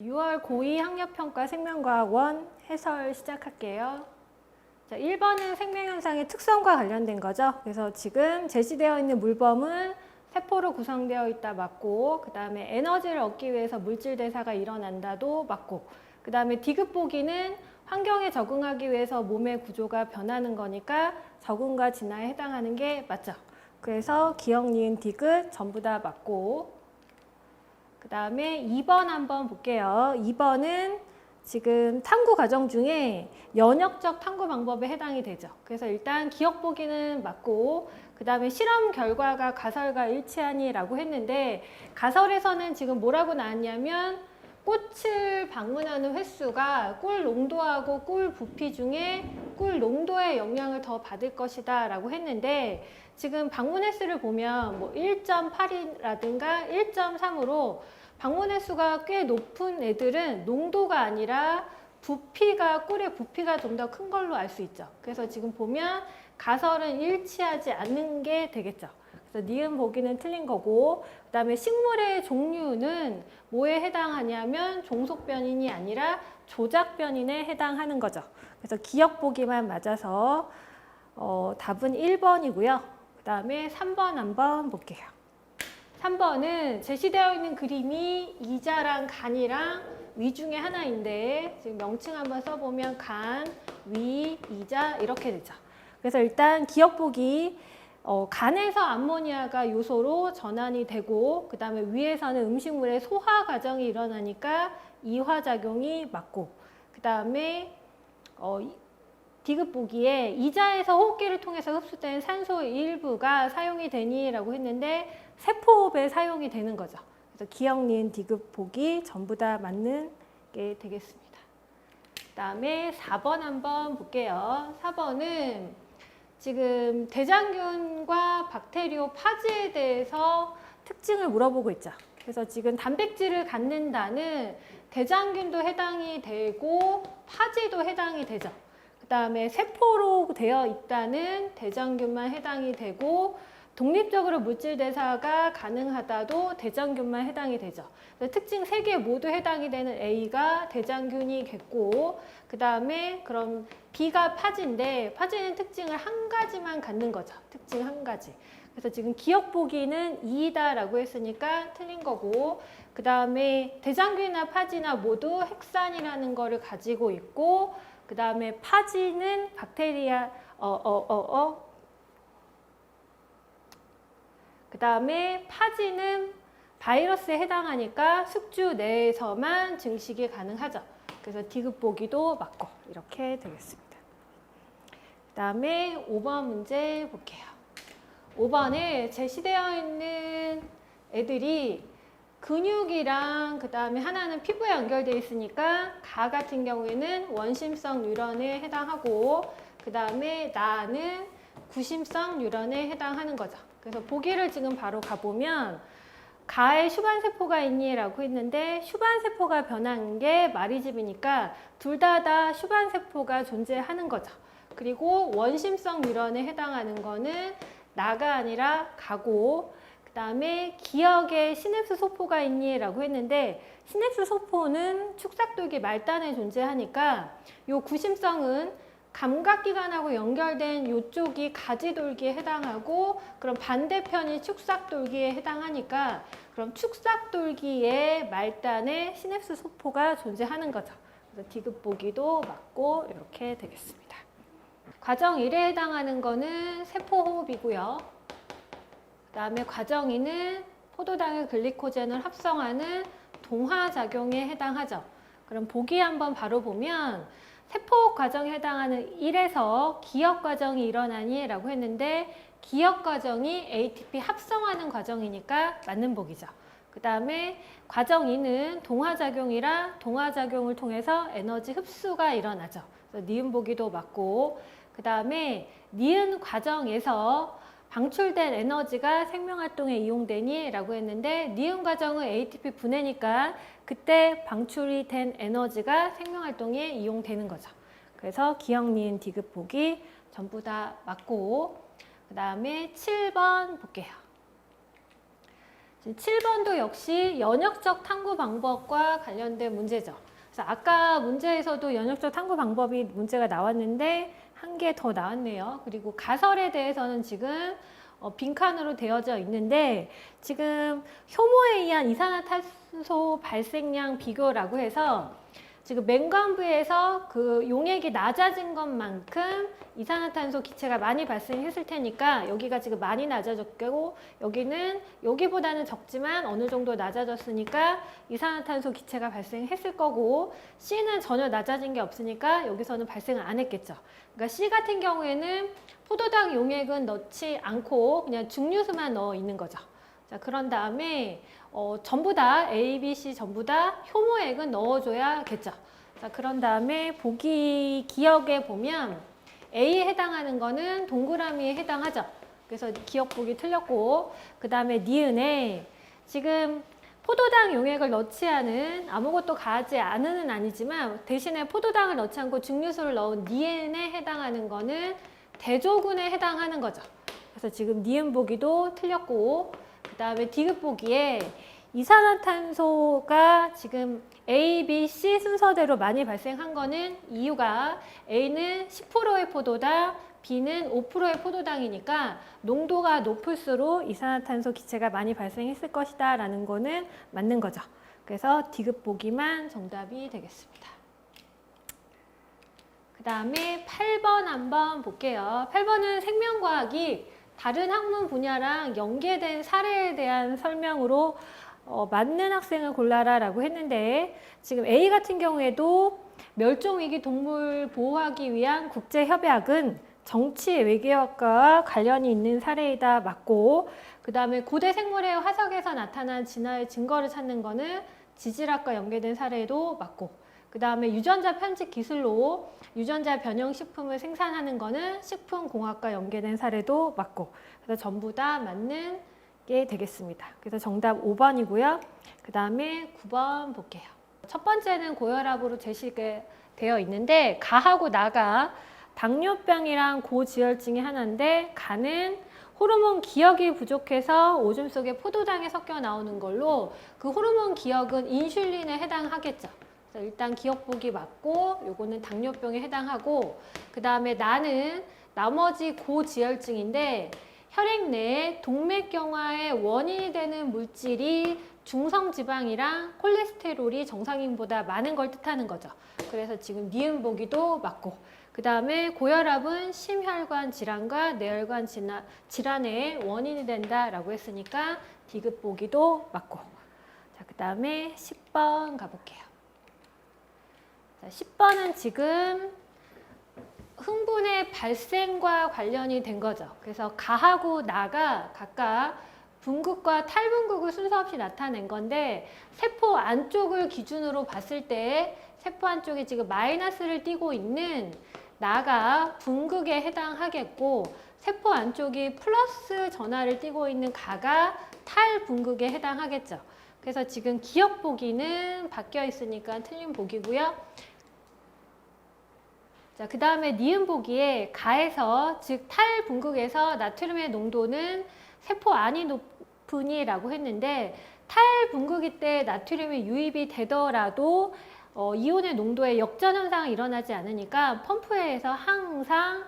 6월 고2 학력평가 생명과학원 해설 시작할게요. 자, 1번은 생명현상의 특성과 관련된 거죠. 그래서 지금 제시되어 있는 물범은 세포로 구성되어 있다 맞고, 그 다음에 에너지를 얻기 위해서 물질 대사가 일어난다도 맞고, 그 다음에 디귿 보기는 환경에 적응하기 위해서 몸의 구조가 변하는 거니까 적응과 진화에 해당하는 게 맞죠. 그래서 기억, 니은, 디귿 전부 다 맞고, 그 다음에 2번 한번 볼게요. 2번은 지금 탐구 과정 중에 연역적 탐구 방법에 해당이 되죠. 그래서 일단 기억 보기는 맞고, 그 다음에 실험 결과가 가설과 일치하니 라고 했는데, 가설에서는 지금 뭐라고 나왔냐면, 꽃을 방문하는 횟수가 꿀 농도하고 꿀 부피 중에 꿀 농도의 영향을 더 받을 것이다 라고 했는데 지금 방문 횟수를 보면 뭐 1.8이라든가 1.3으로 방문 횟수가 꽤 높은 애들은 농도가 아니라 부피가 꿀의 부피가 좀 더 큰 걸로 알 수 있죠. 그래서 지금 보면 가설은 일치하지 않는 게 되겠죠. 그래서 니은 보기는 틀린 거고 그다음에 식물의 종류는 뭐에 해당하냐면 종속 변인이 아니라 조작 변인에 해당하는 거죠. 그래서 기억 보기만 맞아서 어, 답은 1번이고요. 그다음에 3번 한번 볼게요. 3번은 제시되어 있는 그림이 이자랑 간이랑 위 중에 하나인데 지금 명칭 한번 써보면 간, 위, 이자 이렇게 되죠. 그래서 일단 기억 보기 어, 간에서 암모니아가 요소로 전환이 되고 그 다음에 위에서는 음식물의 소화 과정이 일어나니까 이화작용이 맞고 그 다음에 어, 디귿 보기에 이자에서 호흡기를 통해서 흡수된 산소의 일부가 사용이 되니라고 했는데 세포호흡에 사용이 되는 거죠. 그래서 기억, 니은, 디귿 보기 전부 다 맞는 게 되겠습니다. 그 다음에 4번 한번 볼게요. 4번은 지금 대장균과 박테리오 파지에 대해서 특징을 물어보고 있죠. 그래서 지금 단백질을 갖는다는 대장균도 해당이 되고 파지도 해당이 되죠. 그 다음에 세포로 되어 있다는 대장균만 해당이 되고 독립적으로 물질 대사가 가능하다도 대장균만 해당이 되죠. 특징 세 개 모두 해당이 되는 A가 대장균이겠고 그 다음에 그럼 B가 파지인데 파지는 특징을 한 가지만 갖는 거죠. 특징 한 가지. 그래서 지금 기억 보기는 2이다라고 했으니까 틀린 거고 그 다음에 대장균이나 파지나 모두 핵산이라는 거를 가지고 있고 그 다음에 파지는 박테리아 어 어 어 어, 어, 어. 그 다음에 파지는 바이러스에 해당하니까 숙주 내에서만 증식이 가능하죠. 그래서 디귿 보기도 맞고 이렇게 되겠습니다. 그 다음에 5번 문제 볼게요. 5번에 제시되어 있는 애들이 근육이랑 그 다음에 하나는 피부에 연결되어 있으니까 가 같은 경우에는 원심성 뉴런에 해당하고 그 다음에 나는 구심성 뉴런에 해당하는 거죠. 그래서 보기를 지금 바로 가보면 가에 슈반세포가 있니라고 했는데 슈반세포가 변한 게 마리집이니까 둘다다 슈반세포가 존재하는 거죠. 그리고 원심성 뉴런에 해당하는 거는 나가 아니라 가고 그 다음에 기억에 시냅스 소포가 있니라고 했는데 시냅스 소포는 축삭돌기 말단에 존재하니까 요 구심성은 감각기관하고 연결된 이쪽이 가지돌기에 해당하고 그럼 반대편이 축삭돌기에 해당하니까 그럼 축삭돌기의 말단에 시냅스 소포가 존재하는 거죠. 그래서 디귿 보기도 맞고 이렇게 되겠습니다. 과정 1에 해당하는 거는 세포호흡이고요. 그 다음에 과정 2는 포도당의 글리코젠을 합성하는 동화작용에 해당하죠. 그럼 보기 한번 바로 보면 세포 과정에 해당하는 1에서 기억 과정이 일어나니 라고 했는데 기억 과정이 ATP 합성하는 과정이니까 맞는 복이죠. 그 다음에 과정 2는 동화작용이라 동화작용을 통해서 에너지 흡수가 일어나죠. 니은 보기도 맞고 그 다음에 니은 과정에서 방출된 에너지가 생명활동에 이용되니 라고 했는데 니은 과정은 ATP 분해니까 그때 방출이 된 에너지가 생명활동에 이용되는 거죠. 그래서 기억, 니은, 디귿 보기 전부 다 맞고 그 다음에 7번 볼게요. 7번도 역시 연역적 탐구 방법과 관련된 문제죠. 그래서 아까 문제에서도 연역적 탐구 방법이 문제가 나왔는데 한 개 더 나왔네요. 그리고 가설에 대해서는 지금 어, 빈칸으로 되어져 있는데 지금 효모에 의한 이산화탄소 발생량 비교라고 해서 지금 맹관부에서 그 용액이 낮아진 것만큼 이산화탄소 기체가 많이 발생했을 테니까 여기가 지금 많이 낮아졌고 여기는 여기보다는 적지만 어느 정도 낮아졌으니까 이산화탄소 기체가 발생했을 거고 C는 전혀 낮아진 게 없으니까 여기서는 발생을 안 했겠죠. 그러니까 C 같은 경우에는 포도당 용액은 넣지 않고 그냥 중류수만 넣어 있는 거죠. 자, 그런 다음에 어, 전부 다 A, B, C 전부 다 효모액은 넣어줘야겠죠. 자, 그런 다음에 보기 기억에 보면 A에 해당하는 거는 동그라미에 해당하죠. 그래서 기억 보기 틀렸고 그 다음에 니은에 지금 포도당 용액을 넣지 않은 아무것도 가하지 않은은 아니지만 대신에 포도당을 넣지 않고 증류수를 넣은 니은에 해당하는 거는 대조군에 해당하는 거죠. 그래서 지금 니은 보기도 틀렸고 그 다음에 디귿 보기에 이산화탄소가 지금 A, B, C 순서대로 많이 발생한 거는 이유가 A는 10%의 포도당, B는 5%의 포도당이니까 농도가 높을수록 이산화탄소 기체가 많이 발생했을 것이다 라는 거는 맞는 거죠. 그래서 디귿 보기만 정답이 되겠습니다. 그 다음에 8번 한번 볼게요. 8번은 생명과학이 다른 학문 분야랑 연계된 사례에 대한 설명으로 어, 맞는 학생을 골라라 라고 했는데 지금 A 같은 경우에도 멸종위기 동물 보호하기 위한 국제협약은 정치 외교학과 관련이 있는 사례이다 맞고. 그 다음에 고대 생물의 화석에서 나타난 진화의 증거를 찾는 거는 지질학과 연계된 사례도 맞고 그 다음에 유전자 편집 기술로 유전자 변형 식품을 생산하는 거는 식품공학과 연계된 사례도 맞고 그래서 전부 다 맞는 게 되겠습니다. 그래서 정답 5번이고요. 그 다음에 9번 볼게요. 첫 번째는 고혈압으로 제시가 되어 있는데 가하고 나가 당뇨병이랑 고지혈증이 하나인데 가는 호르몬 기억이 부족해서 오줌 속에 포도당이 섞여 나오는 걸로 그 호르몬 기억은 인슐린에 해당하겠죠. 일단 기억 보기 맞고 요거는 당뇨병에 해당하고 그 다음에 나는 나머지 고지혈증인데 혈액 내에 동맥경화의 원인이 되는 물질이 중성지방이랑 콜레스테롤이 정상인보다 많은 걸 뜻하는 거죠. 그래서 지금 니은 보기도 맞고 그 다음에 고혈압은 심혈관 질환과 뇌혈관 질환- 질환의 원인이 된다라고 했으니까 디귿 보기도 맞고 자, 그 다음에 10번 가볼게요. 자, 10번은 지금 흥분의 발생과 관련이 된 거죠. 그래서 가하고 나가 각각 분극과 탈분극을 순서 없이 나타낸 건데 세포 안쪽을 기준으로 봤을 때 세포 안쪽에 지금 마이너스를 띠고 있는 나가 분극에 해당하겠고 세포 안쪽이 플러스 전하를 띠고 있는 가가 탈분극에 해당하겠죠. 그래서 지금 기억 보기는 바뀌어 있으니까 틀린 보기고요. 자, 그 다음에 니은 보기에 가에서 즉 탈분극에서 나트륨의 농도는 세포 안이 높으니라고 했는데 탈분극일 때 나트륨이 유입이 되더라도 어, 이온의 농도에 역전 현상이 일어나지 않으니까 펌프에서 항상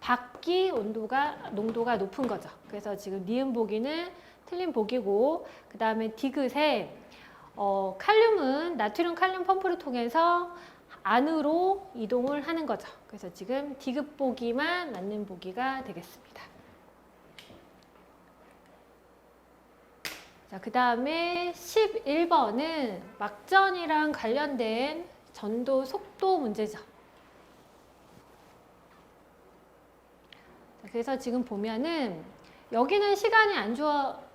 밖이 온도가 농도가 높은 거죠. 그래서 지금 니은 보기는 틀린 보기고 그 다음에 디귿에 어, 칼륨은 나트륨 칼륨 펌프를 통해서 안으로 이동을 하는 거죠. 그래서 지금 디귿 보기만 맞는 보기가 되겠습니다. 자, 그 다음에 11번은 막전이랑 관련된 전도 속도 문제죠. 자, 그래서 지금 보면은 여기는 시간이 안 주어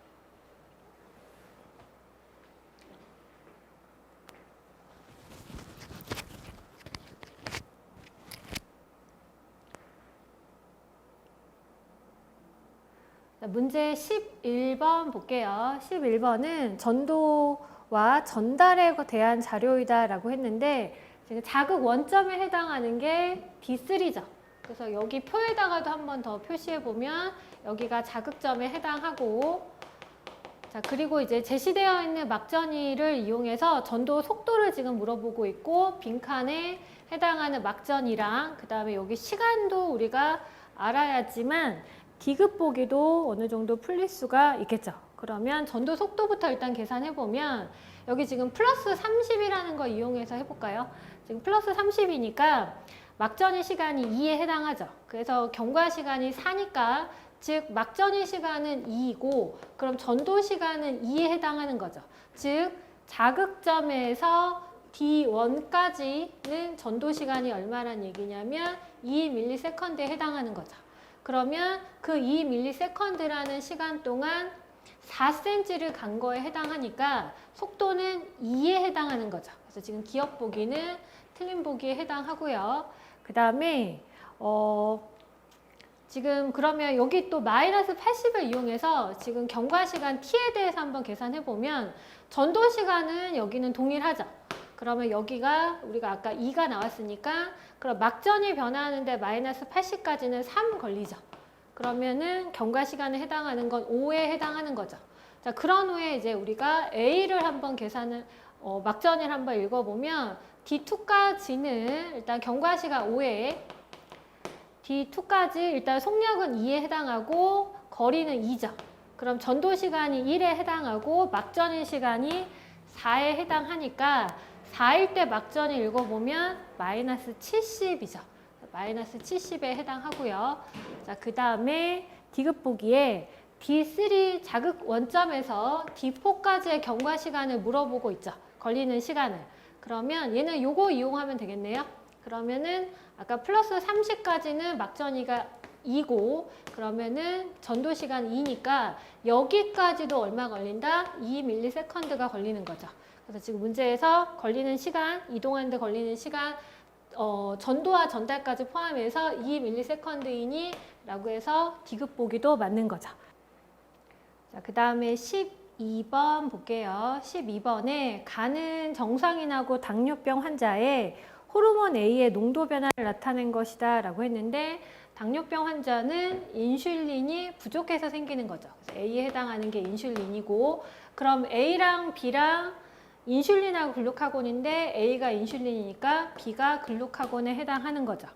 문제 11번 볼게요. 11번은 전도와 전달에 대한 자료이다라고 했는데 자극 원점에 해당하는 게 D3죠. 그래서 여기 표에다가도 한 번 더 표시해 보면 여기가 자극점에 해당하고 자, 그리고 이제 제시되어 있는 막전이를 이용해서 전도 속도를 지금 물어보고 있고 빈칸에 해당하는 막전이랑 그 다음에 여기 시간도 우리가 알아야지만 디귿 보기도 어느 정도 풀릴 수가 있겠죠. 그러면 전도 속도부터 일단 계산해 보면 여기 지금 플러스 30이라는 거 이용해서 해볼까요? 지금 플러스 30이니까 막전의 시간이 2에 해당하죠. 그래서 경과 시간이 4니까 즉 막전의 시간은 2이고 그럼 전도 시간은 2에 해당하는 거죠. 즉 자극점에서 D1까지는 전도 시간이 얼마란 얘기냐면 2ms에 해당하는 거죠. 그러면 그 2ms라는 시간 동안 4cm를 간 거에 해당하니까 속도는 2에 해당하는 거죠. 그래서 지금 기억 보기는 틀린 보기에 해당하고요. 그 다음에 어, 지금 그러면 여기 또 마이너스 80을 이용해서 지금 경과 시간 t에 대해서 한번 계산해 보면 전도 시간은 여기는 동일하죠. 그러면 여기가 우리가 아까 2가 나왔으니까 그럼 막전이 변화하는데 마이너스 80까지는 3 걸리죠. 그러면은 경과 시간에 해당하는 건 5에 해당하는 거죠. 자, 그런 후에 이제 우리가 A를 한번 계산을 어, 막전을 한번 읽어보면 D2까지는 일단 경과 시간 5에 D2까지 일단 속력은 2에 해당하고 거리는 2죠. 그럼 전도 시간이 1에 해당하고 막전의 시간이 4에 해당하니까 4일 때 막전을 읽어보면 마이너스 70이죠. 마이너스 70에 해당하고요. 자, 그 다음에 디귿 보기에 D3 자극 원점에서 D4까지의 경과 시간을 물어보고 있죠. 걸리는 시간을. 그러면 얘는 요거 이용하면 되겠네요. 그러면은 아까 플러스 30까지는 막전이가 2고 그러면은 전도 시간 2니까 여기까지도 얼마 걸린다? 2ms가 걸리는 거죠. 그래서 지금 문제에서 걸리는 시간, 이동하는데 걸리는 시간 어, 전도와 전달까지 포함해서 2ms이니 라고 해서 디귿 보기도 맞는 거죠. 자, 그 다음에 12번 볼게요. 12번에 간은 정상이 나고 당뇨병 환자의 호르몬 A의 농도 변화를 나타낸 것이다 라고 했는데 당뇨병 환자는 인슐린이 부족해서 생기는 거죠. 그래서 A에 해당하는 게 인슐린이고 그럼 A랑 B랑 인슐린하고 글루카곤인데 A가 인슐린이니까 B가 글루카곤에 해당하는 거죠.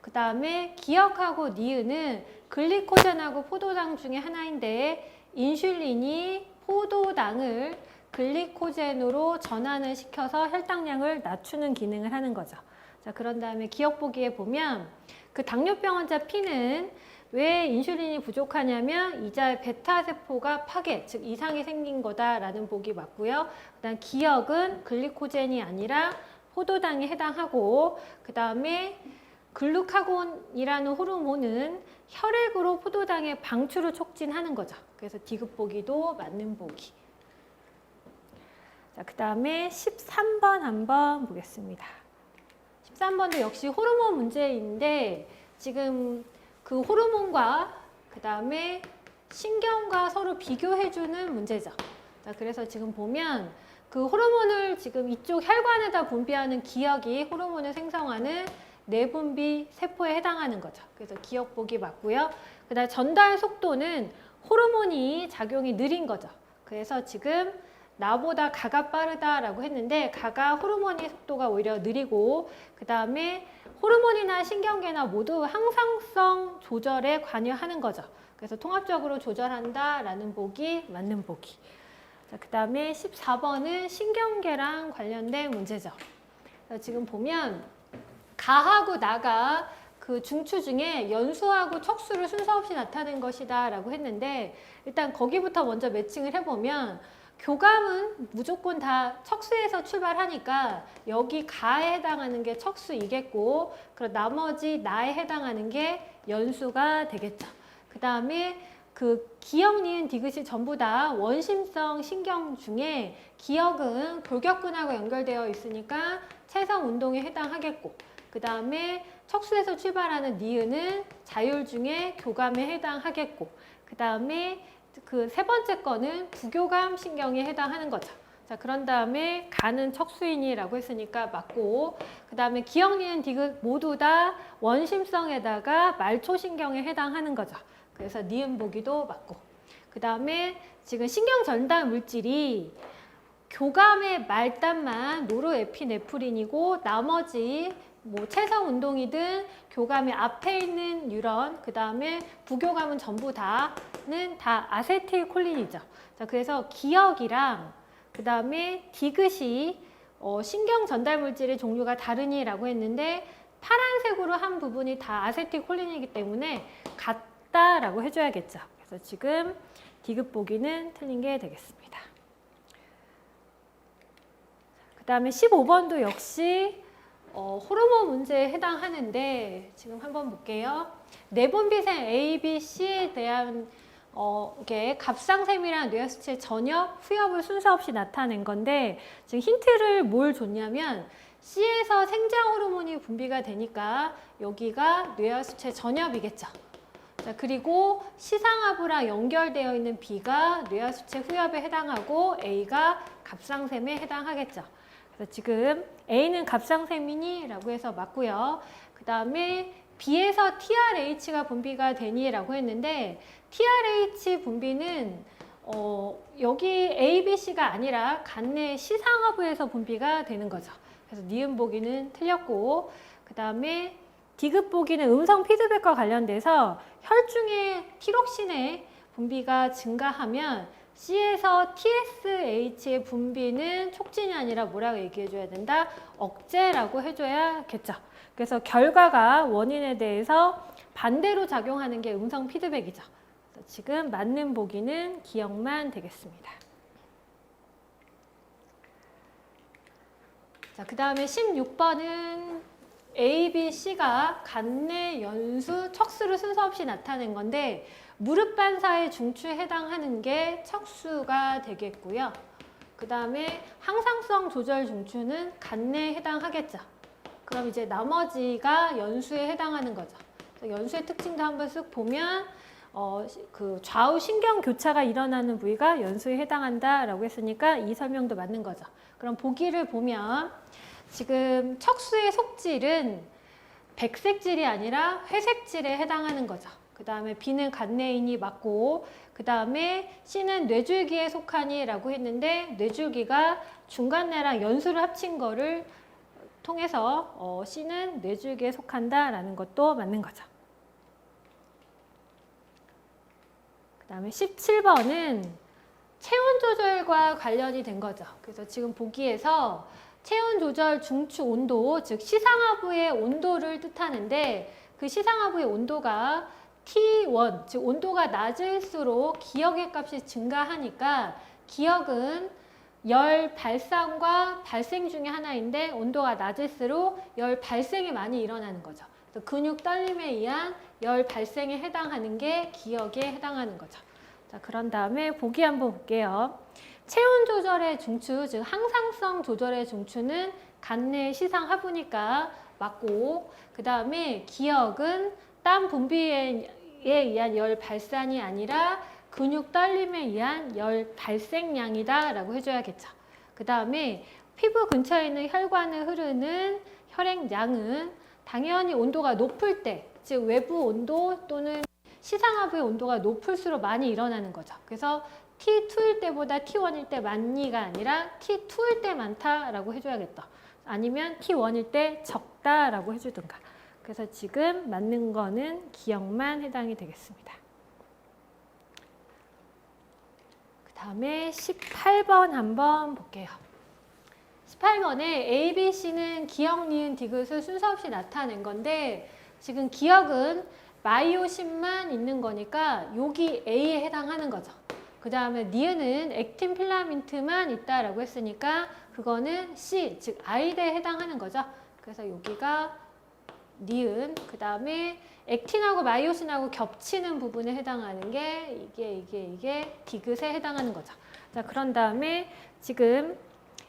그 다음에 기억하고 니은은 글리코젠하고 포도당 중에 하나인데 인슐린이 포도당을 글리코젠으로 전환을 시켜서 혈당량을 낮추는 기능을 하는 거죠. 자, 그런 다음에 기억 보기에 보면 그 당뇨병 환자 P는 왜 인슐린이 부족하냐면 이자의 베타 세포가 파괴, 즉 이상이 생긴 거다라는 보기 맞고요. 그 다음 기억은 글리코젠이 아니라 포도당에 해당하고 그 다음에 글루카곤이라는 호르몬은 혈액으로 포도당의 방출을 촉진하는 거죠. 그래서 디귿 보기도 맞는 보기. 자, 그 다음에 13번 한번 보겠습니다. 13번도 역시 호르몬 문제인데 지금 그 호르몬과 그 다음에 신경과 서로 비교해주는 문제죠. 자, 그래서 지금 보면 그 호르몬을 지금 이쪽 혈관에다 분비하는 기억이 호르몬을 생성하는 내분비 세포에 해당하는 거죠. 그래서 기억 보기 맞고요. 그 다음 전달 속도는 호르몬이 작용이 느린 거죠. 그래서 지금 나보다 가가 빠르다라고 했는데 가가 호르몬의 속도가 오히려 느리고 그 다음에 호르몬이나 신경계나 모두 항상성 조절에 관여하는 거죠. 그래서 통합적으로 조절한다라는 보기 맞는 보기. 자, 그 다음에 14번은 신경계랑 관련된 문제죠. 지금 보면 가하고 나가 그 중추 중에 연수하고 척수를 순서 없이 나타낸 것이다 라고 했는데 일단 거기부터 먼저 매칭을 해보면 교감은 무조건 다 척수에서 출발하니까 여기 가에 해당하는 게 척수이겠고 그리고 나머지 나에 해당하는 게 연수가 되겠죠. 그 다음에 그 기억, 니은, 디귿이 전부 다 원심성 신경 중에 기억은 골격근하고 연결되어 있으니까 체성 운동에 해당하겠고 그 다음에 척수에서 출발하는 니은은 자율 중에 교감에 해당하겠고 그 다음에 그 세 번째 거는 부교감 신경에 해당하는 거죠. 자, 그런 다음에 간은 척수인이라고 했으니까 맞고, 그 다음에 기억, 니은, 디귿 모두 다 원심성에다가 말초신경에 해당하는 거죠. 그래서 니은 보기도 맞고. 그 다음에 지금 신경 전달 물질이 교감의 말단만 노르에피네프린이고 나머지 뭐 체성 운동이든 교감의 앞에 있는 뉴런 그 다음에 부교감은 전부 다는 다 아세틸콜린이죠. 자 그래서 기억이랑 그 다음에 디귿이 어, 신경 전달 물질의 종류가 다르니라고 했는데 파란색으로 한 부분이 다 아세틸콜린이기 때문에 같다라고 해줘야겠죠. 그래서 지금 디귿 보기는 틀린 게 되겠습니다. 그 다음에 15번도 역시 어, 호르몬 문제에 해당하는데 지금 한번 볼게요. 내분비생 A, B, C에 대한 어, 이게 갑상샘이랑 뇌하수체 전엽, 후엽을 순서 없이 나타낸 건데 지금 힌트를 뭘 줬냐면 C에서 생장 호르몬이 분비가 되니까 여기가 뇌하수체 전엽이겠죠. 자, 그리고 시상하부랑 연결되어 있는 B가 뇌하수체 후엽에 해당하고 A가 갑상샘에 해당하겠죠. 지금 A는 갑상샘이니? 라고 해서 맞고요. 그 다음에 B에서 TRH가 분비가 되니? 라고 했는데 TRH 분비는 어, 여기 A, B, C가 아니라 간내 시상하부에서 분비가 되는 거죠. 그래서 니은 보기는 틀렸고 그 다음에 디귿 보기는 음성 피드백과 관련돼서 혈중의 티록신의 분비가 증가하면 C에서 TSH의 분비는 촉진이 아니라 뭐라고 얘기해 줘야 된다? 억제라고 해줘야겠죠. 그래서 결과가 원인에 대해서 반대로 작용하는 게 음성 피드백이죠. 지금 맞는 보기는 기억만 되겠습니다. 자, 그 다음에 16번은 A, B, C가 간내, 연수, 척수를 순서 없이 나타낸 건데 무릎 반사의 중추에 해당하는 게 척수가 되겠고요. 그 다음에 항상성 조절 중추는 간내에 해당하겠죠. 그럼 이제 나머지가 연수에 해당하는 거죠. 연수의 특징도 한번 쓱 보면 어, 그 좌우 신경 교차가 일어나는 부위가 연수에 해당한다라고 했으니까 이 설명도 맞는 거죠. 그럼 보기를 보면 지금 척수의 속질은 백색질이 아니라 회색질에 해당하는 거죠. 그 다음에 B는 간내인이 맞고 그 다음에 C는 뇌줄기에 속하니 라고 했는데 뇌줄기가 중간내랑 연수를 합친 거를 통해서 어, C는 뇌줄기에 속한다 라는 것도 맞는 거죠. 그 다음에 17번은 체온 조절과 관련이 된 거죠. 그래서 지금 보기에서 체온 조절 중추 온도, 즉 시상하부의 온도를 뜻하는데 그 시상하부의 온도가 T1, 즉 온도가 낮을수록 기억의 값이 증가하니까 기억은 열 발산과 발생 중에 하나인데 온도가 낮을수록 열 발생이 많이 일어나는 거죠. 근육 떨림에 의한 열 발생에 해당하는 게 기억에 해당하는 거죠. 자, 그런 다음에 보기 한번 볼게요. 체온 조절의 중추, 즉 항상성 조절의 중추는 간내 시상 하부니까 맞고 그 다음에 기억은 땀 분비에 의한 열 발산이 아니라 근육 떨림에 의한 열 발생량이다 라고 해줘야겠죠. 그 다음에 피부 근처에 있는 혈관을 흐르는 혈액량은 당연히 온도가 높을 때, 즉 외부 온도 또는 시상하부의 온도가 높을수록 많이 일어나는 거죠. 그래서 T2일 때보다 T1일 때 많니가 아니라 T2일 때 많다라고 해줘야겠다. 아니면 T1일 때 적다라고 해주든가. 그래서 지금 맞는 거는 기억만 해당이 되겠습니다. 그 다음에 18번 한번 볼게요. 18번에 A, B, C는 기억, 니은, 디귿을 순서 없이 나타낸 건데 지금 기억은 마이오신만 있는 거니까 여기 A에 해당하는 거죠. 그 다음에 니은은 액틴 필라멘트만 있다라고 했으니까 그거는 C, 즉 아이드에 해당하는 거죠. 그래서 여기가 니은, 그 다음에 액틴하고 마이오신하고 겹치는 부분에 해당하는 게 이게 이게 이게 디귿에 해당하는 거죠. 자 그런 다음에 지금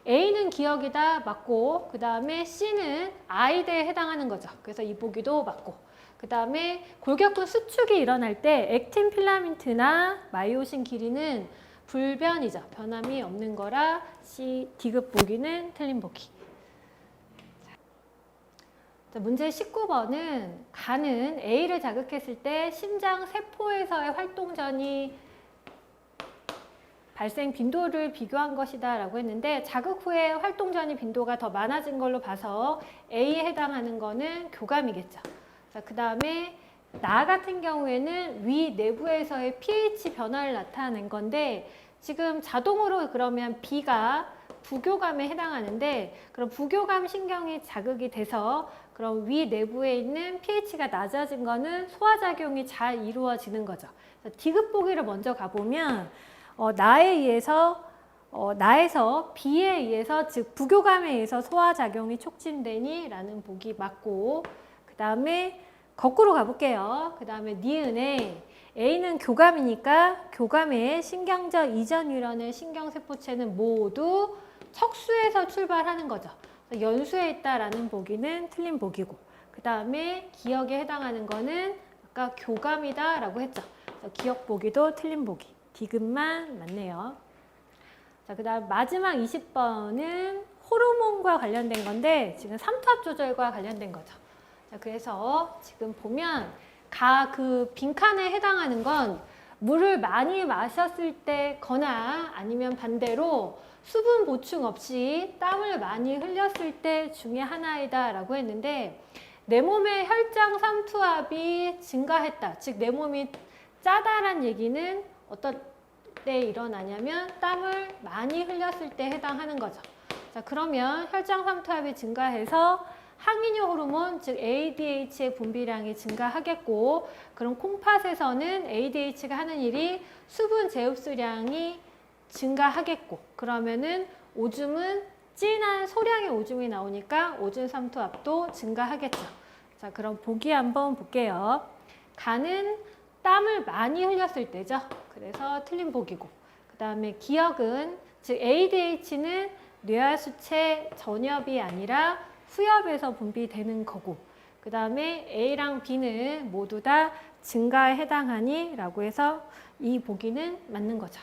A는 기억이다 맞고 그 다음에 C는 아이드에 해당하는 거죠. 그래서 이 보기도 맞고 그 다음에 골격근 수축이 일어날 때 액틴 필라멘트나 마이오신 길이는 불변이죠. 변함이 없는 거라 C 디귿 보기는 틀린 보기. 자, 문제 19번은 간은 A를 자극했을 때 심장 세포에서의 활동 전이 발생 빈도를 비교한 것이다 라고 했는데 자극 후에 활동 전이 빈도가 더 많아진 걸로 봐서 A에 해당하는 거는 교감이겠죠. 그 다음에 나 같은 경우에는 위 내부에서의 pH 변화를 나타낸 건데 지금 자동으로 그러면 B가 부교감에 해당하는데 그럼 부교감 신경이 자극이 돼서 그럼 위 내부에 있는 pH가 낮아진 거는 소화작용이 잘 이루어지는 거죠. 디귿 보기를 먼저 가보면 어, 나에 의해서 어, 나에서 B에 의해서 즉 부교감에 의해서 소화작용이 촉진되니 라는 보기 맞고 그 다음에 거꾸로 가볼게요. 그 다음에 니은에 A는 교감이니까 교감의 신경적 이전 유런의 신경세포체는 모두 척수에서 출발하는 거죠. 연수에 있다라는 보기는 틀린 보기고 그 다음에 기억에 해당하는 거는 아까 교감이다 라고 했죠. 그래서 기억 보기도 틀린 보기. 디귿만 맞네요. 자, 그 다음 마지막 20번은 호르몬과 관련된 건데 지금 삼투압 조절과 관련된 거죠. 자, 그래서 지금 보면 가 그 빈칸에 해당하는 건 물을 많이 마셨을 때거나 아니면 반대로 수분 보충 없이 땀을 많이 흘렸을 때 중에 하나이다 라고 했는데 내 몸의 혈장 삼투압이 증가했다. 즉 내 몸이 짜다란 얘기는 어떤 때 일어나냐면 땀을 많이 흘렸을 때 해당하는 거죠. 자, 그러면 혈장 삼투압이 증가해서 항인효 호르몬 즉 ADH의 분비량이 증가하겠고 그럼 콩팥에서는 ADH가 하는 일이 수분 재흡수량이 증가하겠고 그러면은 오줌은 진한 소량의 오줌이 나오니까 오줌 삼투압도 증가하겠죠. 자, 그럼 보기 한번 볼게요. 간은 땀을 많이 흘렸을 때죠. 그래서 틀린 보기고. 그 다음에 기억은, 즉 ADH는 뇌하수체 전엽이 아니라 후엽에서 분비되는 거고. 그 다음에 A랑 B는 모두 다 증가에 해당하니 라고 해서 이 보기는 맞는 거죠.